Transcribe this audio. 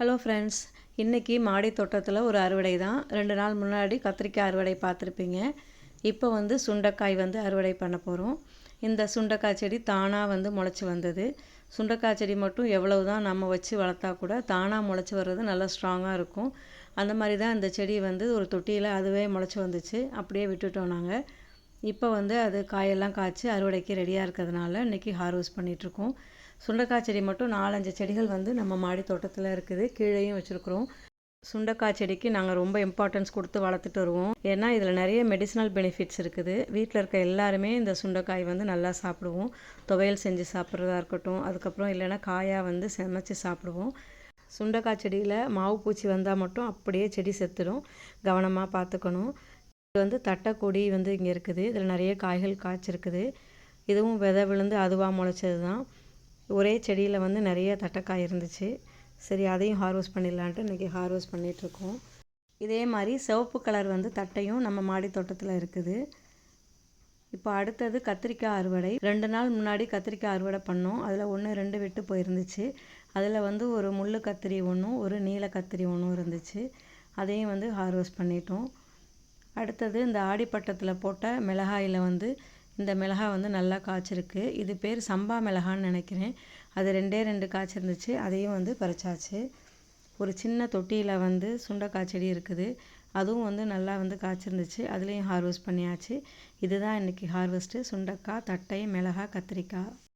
Hello friends இன்றைக்கி மாடி தோட்டத்தில் ஒரு அறுவடை தான் ரெண்டு நாள் முன்னாடி கத்திரிக்காய் அறுவடை பார்த்துருப்பீங்க. இப்போ வந்து சுண்டைக்காய் வந்து அறுவடை பண்ண போகிறோம் இந்த சுண்டைக்காய் செடி தானாக வந்து முளைச்சி வந்தது. சுண்டைக்காய் செடி மட்டும் எவ்வளவு தான் நம்ம வச்சு வளர்த்தா கூட தானாக முளைச்சி வர்றது நல்லா ஸ்ட்ராங்காக இருக்கும். அந்த மாதிரி தான் இந்த செடி வந்து ஒரு தொட்டியில் அதுவே முளைச்சி வந்துச்சு. அப்படியே விட்டுட்டோம் நாங்கள் இப்போ வந்து அது காயெல்லாம் காய்ச்சி அறுவடைக்கு ரெடியாக இருக்கிறதுனால இன்றைக்கி ஹார்வெஸ்ட் பண்ணிகிட்ருக்கோம் சுண்டைக்காய் செடி மட்டும் நாலஞ்சு செடிகள் வந்து நம்ம மாடி தோட்டத்தில் இருக்குது. கீழேயும் வச்சுருக்குறோம். சுண்டைக்காய் செடிக்கு நாங்கள் ரொம்ப இம்பார்ட்டன்ஸ் கொடுத்து வளர்த்துட்டு வருவோம். ஏன்னா இதில் நிறைய மெடிசனல் பெனிஃபிட்ஸ் இருக்குது. வீட்டில் இருக்க எல்லாருமே இந்த சுண்டைக்காய் வந்து நல்லா சாப்பிடுவோம். துவையல் செஞ்சு சாப்பிட்றதா இருக்கட்டும். அதுக்கப்புறம் இல்லைன்னா காயாக வந்து சமைச்சு சாப்பிடுவோம். சுண்டைக்காய் செடியில் மாவு பூச்சி வந்தால் மட்டும் அப்படியே செடி செத்துடும். கவனமாக பார்த்துக்கணும். இது வந்து தட்டைக்கொடி வந்து இங்கே இருக்குது. இதில் நிறைய காய்கள் காய்ச்சிருக்குது. இதுவும் விதை விழுந்து அதுவாக முளைச்சது தான் ஒரே செடியில் வந்து நிறைய தட்டைக்காய் இருந்துச்சு. சரி அதையும் ஹார்வெஸ்ட் பண்ணிடலான்ட்டு இன்றைக்கி ஹார்வெஸ்ட் பண்ணிகிட்ருக்கோம் இதே மாதிரி சிவப்பு கலர் வந்து தட்டையும் நம்ம மாடி தோட்டத்தில் இருக்குது. இப்போ அடுத்தது கத்திரிக்காய் அறுவடை. ரெண்டு நாள் முன்னாடி கத்திரிக்காய் அறுவடை பண்ணோம். அதில் ஒன்று ரெண்டு விட்டு போயிருந்துச்சு. அதில் வந்து ஒரு முள் கத்திரி ஒன்றும் ஒரு நீல கத்திரி ஒன்றும் இருந்துச்சு. அதையும் வந்து ஹார்வெஸ்ட் பண்ணிட்டோம். அடுத்தது இந்த ஆடிப்பட்டத்தில் போட்ட மிளகாயில் வந்து இந்த மிளகாய் வந்து நல்லா காய்ச்சிருக்கு. இது பேர் சம்பா மிளகான்னு நினைக்கிறேன். அது ரெண்டே ரெண்டு காய்ச்சிருந்துச்சு. அதையும் வந்து பறிச்சாச்சு. ஒரு சின்ன தொட்டியில் வந்து சுண்டைக்காய் செடி இருக்குது. அதுவும் வந்து நல்லா வந்து காய்ச்சிருந்துச்சு. அதுலேயும் ஹார்வெஸ்ட் பண்ணியாச்சு. இதுதான் இன்றைக்கி ஹார்வெஸ்ட்டு சுண்டைக்காய் தட்டை மிளகாய் கத்திரிக்காய்.